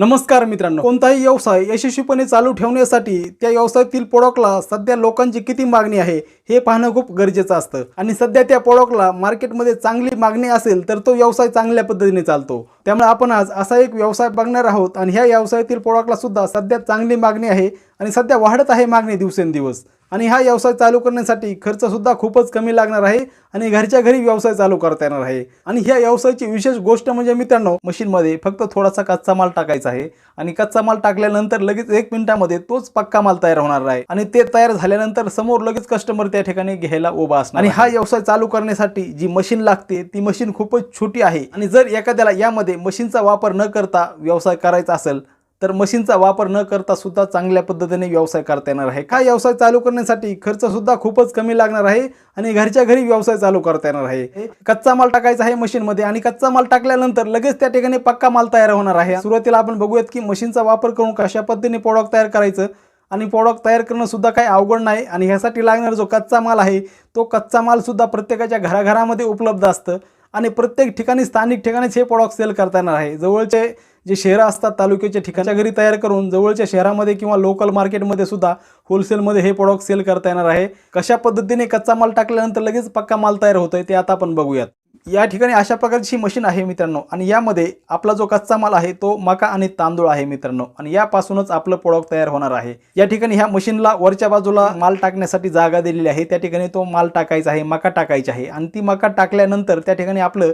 नमस्कार मित्रांनो. कोणताही व्यवसाय यशस्वीपणे चालू ठेवण्यासाठी त्या व्यवसायातील प्रोडक्टला सध्या लोकांची किती मागणी आहे हे पाहणं खूप गरजेचं असतं. आणि सध्या त्या प्रोडक्टला मार्केटमध्ये चांगली मागणी असेल तर तो व्यवसाय चांगल्या पद्धतीने चालतो. त्यामुळे आपण आज असा एक व्यवसाय बघणार आहोत आणि ह्या व्यवसायातील प्रोडक्टला सुद्धा सध्या चांगली मागणी आहे आणि सध्या वाढत आहे मागणी दिवसेंदिवस. आणि हा व्यवसाय चालू करण्यासाठी खर्च सुद्धा खूपच कमी लागणार आहे आणि घरच्या घरी व्यवसाय चालू करता येणार आहे. आणि ह्या व्यवसायाची विशेष गोष्ट म्हणजे मित्रांनो मशीनमध्ये फक्त थोडासा कच्चा माल टाकायचा आहे. आणि कच्चा माल टाकल्यानंतर लगेच एक मिनिटामध्ये तोच पक्का माल तयार होणार आहे. आणि ते तयार झाल्यानंतर समोर लगेच कस्टमर त्या ठिकाणी घ्यायला उभा असणार आणि हा व्यवसाय चालू करण्यासाठी जी मशीन लागते ती मशीन खूपच छोटी आहे. आणि जर एखाद्याला यामध्ये मशीनचा वापर न करता व्यवसाय करायचा असेल तर मशीनचा वापर न करता सुद्धा चांगल्या पद्धतीने व्यवसाय करता येणार आहे. हा व्यवसाय चालू करण्यासाठी खर्च सुद्धा खूपच कमी लागणार आहे आणि घरच्या घरी व्यवसाय चालू करता येणार आहे. कच्चा माल टाकायचा आहे मशीनमध्ये आणि कच्चा माल टाकल्यानंतर लगेच त्या ठिकाणी पक्का माल तयार होणार आहे. सुरुवातीला आपण बघूयात की मशीनचा वापर करून कशा पद्धतीने प्रोडक्ट तयार करायचं आणि प्रोडक्ट तयार करणं सुद्धा काही अवघड नाही आणि ह्यासाठी लागणारा जो कच्चा माल आहे तो कच्चा माल सुद्धा प्रत्येकाच्या घराघरामध्ये उपलब्ध असतं. आणि प्रत्येक ठिकाणी स्थानिक ठिकाणीच हे प्रॉडक्ट सेल करता येणार आहे. जवळचे जे शहरं असतात तालुक्याच्या ठिकाणच्या घरी तयार करून जवळच्या शहरामध्ये किंवा लोकल मार्केटमध्ये सुद्धा होलसेलमध्ये हे प्रॉडक्ट सेल करता येणार आहे. कशा पद्धतीने कच्चा माल टाकल्यानंतर लगेच पक्का माल तयार होतोय ते आता आपण बघूयात. या ठिकाणी अशा प्रकारची मशीन आहे मित्रांनो. आणि यामध्ये आपला जो कच्चा माल आहे तो मका आणि तांदूळ आहे मित्रांनो. आणि यापासूनच आपलं पोळक तयार होणार आहे. या ठिकाणी ह्या मशीनला वरच्या बाजूला माल टाकण्यासाठी जागा दिलेली आहे. त्या ठिकाणी तो माल टाकायचा आहे मका टाकायची आहे. आणि ती मका टाकल्यानंतर त्या ठिकाणी आपलं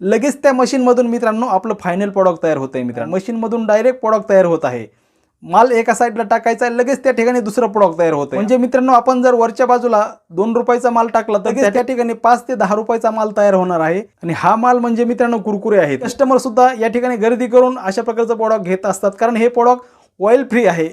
लगेच त्या मशीनमधून मित्रांनो आपलं फायनल प्रोडक्ट तयार होत आहे मित्रांनो. मशीनमधून डायरेक्ट प्रोडक्ट तयार होत आहे. माल एका साईडला टाकायचा आहे लगेच त्या ठिकाणी दुसरं प्रोडक्ट तयार होतं म्हणजे मित्रांनो आपण जर वरच्या बाजूला दोन रुपयाचा माल टाकला तर त्या ठिकाणी पाच ते दहा रुपयाचा माल तयार होणार आहे. आणि हा माल म्हणजे मित्रांनो कुरकुरे आहेत. कस्टमर सुद्धा या ठिकाणी गर्दी करून अशा प्रकारचं प्रोडक्ट घेत असतात. कारण हे प्रोडक्ट ऑइल फ्री आहे.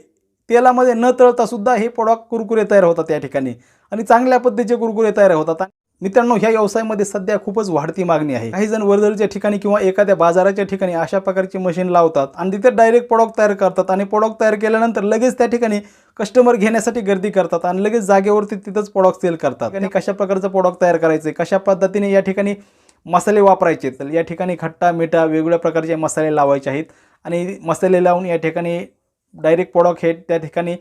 तेलामध्ये न तळता सुद्धा हे प्रोडक्ट कुरकुरे तयार होतात या ठिकाणी. आणि चांगल्या पद्धतीचे कुरकुरे तयार होतात. मित्रांनो ह्या व्यवसायामध्ये सध्या खूपच वाढती मागणी आहे. काही जण वर्दळीच्या ठिकाणी किंवा एखाद्या बाजाराच्या ठिकाणी अशा प्रकारची मशीन लावतात आणि तिथे डायरेक्ट प्रोडक्ट तयार करतात आणि प्रोडक्ट तयार केल्यानंतर लगेच त्या ठिकाणी कस्टमर घेण्यासाठी गर्दी करतात आणि लगेच जागेवरती तिथंच प्रोडक्ट सेल करतात. आणि कशा प्रकारचं प्रोडक्ट तयार करायचे कशा पद्धतीने या ठिकाणी मसाले वापरायचे? तर या ठिकाणी खट्टा मिठा वेगवेगळ्या प्रकारचे मसाले लावायचे आहेत. आणि मसाले लावून या ठिकाणी डायरेक्ट प्रोडक्ट हे त्या ठिकाणी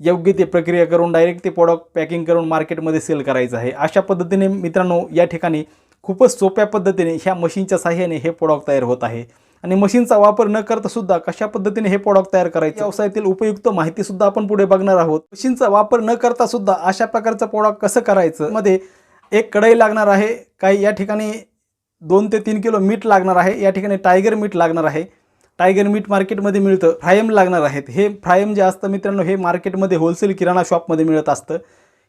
योग्य ते प्रक्रिया करून डायरेक्ट ते प्रॉडक्ट पॅकिंग करून मार्केटमध्ये सेल करायचं आहे. अशा पद्धतीने मित्रांनो या ठिकाणी खूपच सोप्या पद्धतीने ह्या मशीनच्या साह्याने हे प्रॉडक्ट तयार होत आहे. आणि मशीनचा वापर न करता सुद्धा कशा पद्धतीने हे प्रॉडक्ट तयार करायचे? व्यवसायातील उपयुक्त माहिती सुद्धा आपण पुढे बघणार आहोत. मशीनचा वापर न करता सुद्धा अशा प्रकारचं प्रॉडक्ट कसं करायचं? मध्ये एक कढई लागणार आहे. काही या ठिकाणी दोन ते तीन किलो मीठ लागणार आहे. या ठिकाणी टायगर मीठ लागणार आहे. टायगर मीठ मार्केटमध्ये मिळतं. फ्रायम लागणार आहेत. हे फ्रायम जे असतं मित्रांनो हे मार्केटमध्ये होलसेल किराणा शॉपमध्ये मिळत असतं.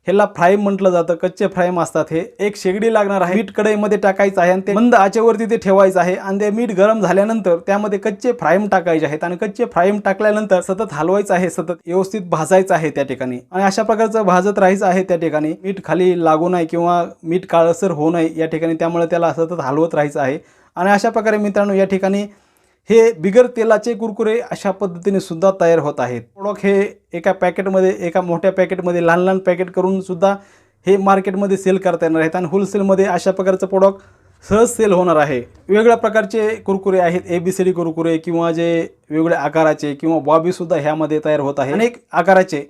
ह्याला फ्रायम म्हटलं जातं. कच्चे फ्रायम असतात हे. एक शेगडी लागणार आहे. मीठ कढईमध्ये टाकायचं आहे आणि ते मंद आचेवरती ते ठेवायचं आहे आणि ते मीठ गरम झाल्यानंतर त्यामध्ये कच्चे फ्रायम टाकायचे आहेत आणि कच्चे फ्रायम टाकल्यानंतर सतत हलवायचं आहे सतत व्यवस्थित भाजायचं आहे त्या ठिकाणी. आणि अशा प्रकारचं भाजत राहायचं आहे त्या ठिकाणी. मीठ खाली लागू नये किंवा मीठ काळसर होऊ नये या ठिकाणी त्यामुळे त्याला सतत हलवत राहायचं आहे. आणि अशा प्रकारे मित्रांनो या ठिकाणी हे बिगर तेलाचे कुरकुरे अशा पद्धतीने सुद्धा तयार होत आहेत. प्रोडक्ट हे एका पॅकेटमध्ये एका मोठ्या पॅकेटमध्ये लहान लहान पॅकेट करून सुद्धा हे मार्केटमध्ये सेल करता येणार आहेत. आणि होलसेलमध्ये अशा प्रकारचं प्रोडक्ट सहज सेल होणार आहे. वेगवेगळ्या प्रकारचे कुरकुरे आहेत. A B C D Kurkure किंवा जे वेगवेगळ्या आकाराचे किंवा बॉबीसुद्धा ह्यामध्ये तयार होत आहे अनेक आकाराचे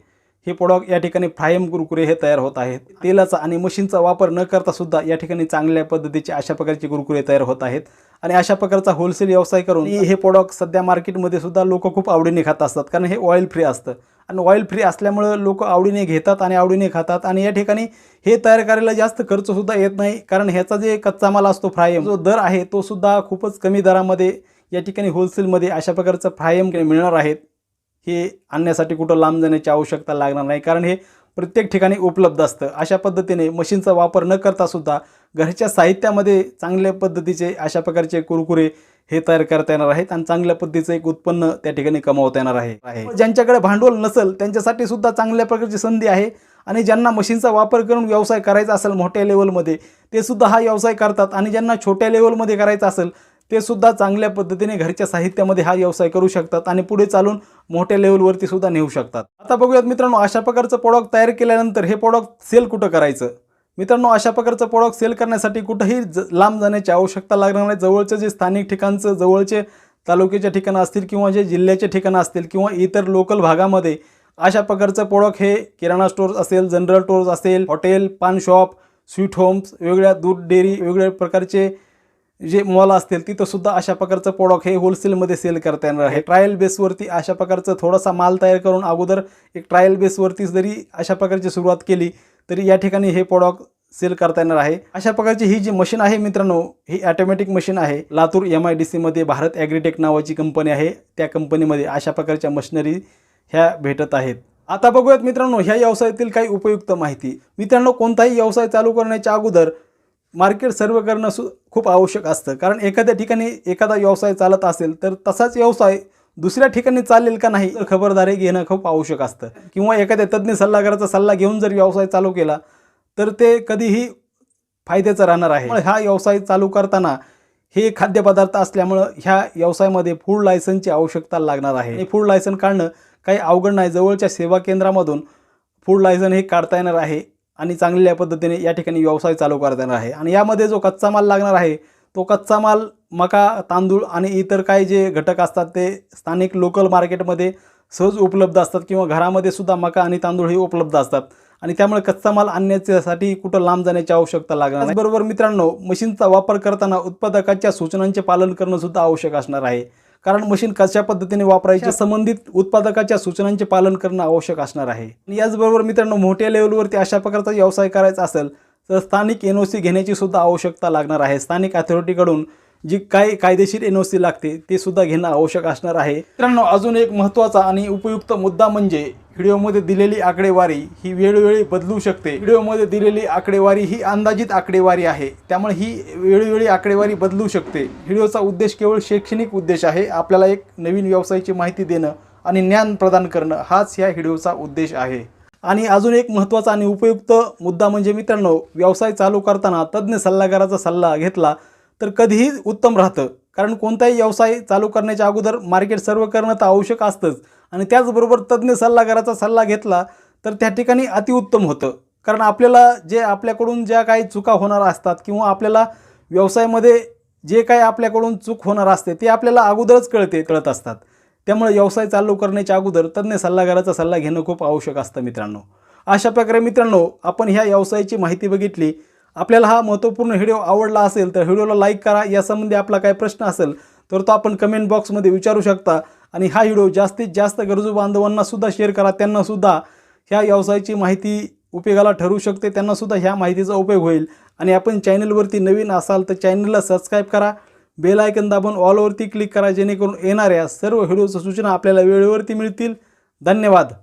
हे प्रोडक्ट या ठिकाणी फ्रायम कुरकुरे हे तयार होत आहेत. तेलाचा आणि मशीनचा वापर न करता सुद्धा या ठिकाणी चांगल्या पद्धतीचे अशा प्रकारचे कुरकुरे तयार होत आहेत. आणि अशा प्रकारचा होलसेल व्यवसाय करून हे प्रोडक्ट सध्या मार्केटमध्ये सुद्धा लोक खूप आवडीने खात असतात. कारण हे ऑइल फ्री असतं. आणि ऑइल फ्री असल्यामुळं लोक आवडीने घेतात आणि आवडीने खातात. आणि या ठिकाणी हे तयार करायला जास्त खर्चसुद्धा येत नाही. कारण ह्याचा जे कच्चा माल असतो फ्रायम जो दर आहे तो सुद्धा खूपच कमी दरामध्ये या ठिकाणी होलसेलमध्ये अशा प्रकारचं फ्रायम मिळणार आहेत हे आणण्यासाठी कुठं लांब जाण्याची आवश्यकता लागणार नाही. कारण हे प्रत्येक ठिकाणी उपलब्ध असतं. अशा पद्धतीने मशीनचा वापर न करता सुद्धा घरच्या साहित्यामध्ये चांगल्या पद्धतीचे अशा प्रकारचे कुरकुरे हे तयार करता येणार आहेत आणि चांगल्या पद्धतीचं एक उत्पन्न त्या ठिकाणी कमावता येणार आहे. आहे. ज्यांच्याकडे भांडवल नसेल त्यांच्यासाठी सुद्धा चांगल्या प्रकारची संधी आहे आणि ज्यांना मशीनचा वापर करून व्यवसाय करायचा असेल मोठ्या लेवलमध्ये ते सुद्धा हा व्यवसाय करतात आणि ज्यांना छोट्या लेवलमध्ये करायचा असेल ते सुद्धा चांगल्या पद्धतीने घरच्या साहित्यामध्ये हा व्यवसाय करू शकतात आणि पुढे चालून मोठ्या लेवलवरती सुद्धा नेऊ शकतात. आता बघूयात मित्रांनो अशा प्रकारचं प्रोडक्ट तयार केल्यानंतर हे प्रोडक्ट सेल कुठं करायचं? मित्रांनो अशा प्रकारचं प्रोडक्ट सेल करण्यासाठी कुठंही ज लांब जाण्याची आवश्यकता लागणार नाही. जवळचं जे स्थानिक ठिकाणचं जवळचे तालुक्याच्या ठिकाणं असतील किंवा जे जिल्ह्याचे ठिकाणं असतील किंवा इतर लोकल भागामध्ये अशा प्रकारचं प्रोडक्ट हे किराणा स्टोअर्स असेल जनरल स्टोअर्स असेल hotel paan shop sweet homes वेगवेगळ्या दूध डेअरी वेगवेगळ्या प्रकारचे जे मॉल असतील तिथं सुद्धा अशा प्रकारचं प्रोडक्ट हे होलसेलमध्ये सेल करता येणार आहे. ट्रायल बेसवरती अशा प्रकारचं थोडासा माल तयार करून अगोदर एक ट्रायल बेसवरती जरी अशा प्रकारची सुरुवात केली तरी या ठिकाणी हे प्रोडक्ट सेल करता येणार आहे. अशा प्रकारची ही जी मशीन आहे मित्रांनो ही ॲटोमॅटिक मशीन आहे. लातूर एम आय डी सीमध्ये भारत ॲग्रीटेक नावाची कंपनी आहे. त्या कंपनीमध्ये अशा प्रकारच्या मशिनरी ह्या भेटत आहेत. आता बघूयात मित्रांनो ह्या व्यवसायातील काही उपयुक्त माहिती. मित्रांनो कोणताही व्यवसाय चालू करण्याच्या अगोदर मार्केट सर्व करणं सु खूप आवश्यक असतं. कारण एखाद्या ठिकाणी एखादा व्यवसाय चालत असेल तर तसाच व्यवसाय दुसऱ्या ठिकाणी चालेल का नाही तर खबरदारी घेणं खूप आवश्यक असतं. किंवा एखाद्या तज्ज्ञ सल्लागाराचा सल्ला घेऊन जर व्यवसाय चालू केला तर ते कधीही फायद्याचं राहणार आहे. हा व्यवसाय चालू करताना हे खाद्यपदार्थ असल्यामुळं ह्या व्यवसायामध्ये फूड लायसनची आवश्यकता लागणार आहे. आणि फूड लायसन काढणं काही अवघड नाही. जवळच्या सेवा केंद्रामधून फूड लायसन हे काढता येणार आहे. आणि चांगल्या पद्धतीने या ठिकाणी व्यवसाय चालू करता येणार आहे. आणि यामध्ये जो कच्चा माल लागणार आहे तो कच्चा माल मका तांदूळ आणि इतर काही जे घटक असतात ते स्थानिक लोकल मार्केटमध्ये सहज उपलब्ध असतात किंवा घरामध्ये सुद्धा मका आणि तांदूळ हे उपलब्ध असतात. आणि त्यामुळे कच्चा माल आणण्याच्यासाठी कुठं लांब जाण्याची आवश्यकता लागणार नाही. बरोबर मित्रांनो मशीनचा वापर करताना उत्पादकाच्या सूचनांचे पालन करणं सुद्धा आवश्यक असणार आहे. कारण मशीन कशा पद्धतीने वापरायची संबंधित उत्पादकाच्या सूचनांचे पालन करणं आवश्यक असणार आहे. आणि याचबरोबर मित्रांनो मोठ्या लेवलवरती अशा प्रकारचा व्यवसाय करायचा असेल तर स्थानिक एन ओ सी घेण्याची सुद्धा आवश्यकता लागणार आहे. स्थानिक अथॉरिटीकडून जी काही कायदेशीर एन ओ सी लागते ते सुद्धा घेणं आवश्यक असणार आहे. मित्रांनो अजून एक महत्त्वाचा आणि उपयुक्त मुद्दा म्हणजे व्हिडिओमध्ये दिलेली आकडेवारी ही वेळोवेळी बदलू शकते. व्हिडिओमध्ये दिलेली आकडेवारी ही अंदाजित आकडेवारी आहे. त्यामुळे ही वेळोवेळी आकडेवारी बदलू शकते. व्हिडिओचा उद्देश केवळ शैक्षणिक उद्देश आहे. आपल्याला एक नवीन व्यवसायाची माहिती देणं आणि ज्ञान प्रदान करणं हाच ह्या व्हिडिओचा उद्देश आहे. आणि अजून एक महत्त्वाचा आणि उपयुक्त मुद्दा म्हणजे मित्रांनो व्यवसाय चालू करताना तज्ज्ञ सल्लागाराचा सल्ला घेतला तर कधीही उत्तम राहतं. कारण कोणताही व्यवसाय चालू करण्याच्या अगोदर मार्केट सर्व करणं तर आवश्यक असतंच. आणि त्याचबरोबर तज्ज्ञ सल्लागाराचा सल्ला घेतला तर त्या ठिकाणी अतिउत्तम होतं. कारण आपल्याला जे आपल्याकडून ज्या काही चुका होणार असतात किंवा आपल्याला व्यवसायामध्ये जे काही आपल्याकडून चूक होणार असते ते आपल्याला अगोदरच कळते कळत असतात. त्यामुळे व्यवसाय चालू करण्याच्या अगोदर तज्ज्ञ सल्लागाराचा सल्ला घेणं खूप आवश्यक असतं मित्रांनो. अशा प्रकारे मित्रांनो आपण ह्या व्यवसायाची माहिती बघितली. आपल्याला हा महत्त्वपूर्ण व्हिडिओ आवडला असेल तर व्हिडिओला लाईक करा. यासंबंधी आपला काही प्रश्न असेल तर तो आपण कमेंट बॉक्समध्ये विचारू शकता. आणि हा व्हिडिओ जास्तीत जास्त गरजू बांधवांना सुद्धा शेअर करा. त्यांनासुद्धा ह्या व्यवसायाची माहिती उपयोगाला ठरू शकते. त्यांनासुद्धा ह्या माहितीचा उपयोग होईल. आणि आपण चॅनलवरती नवीन असाल तर चॅनलला सबस्क्राईब करा. बेल आयकन दाबून ऑलवरती क्लिक करा. जेणेकरून येणाऱ्या सर्व व्हिडिओच्या सूचना आपल्याला वेळेवरती मिळतील. धन्यवाद.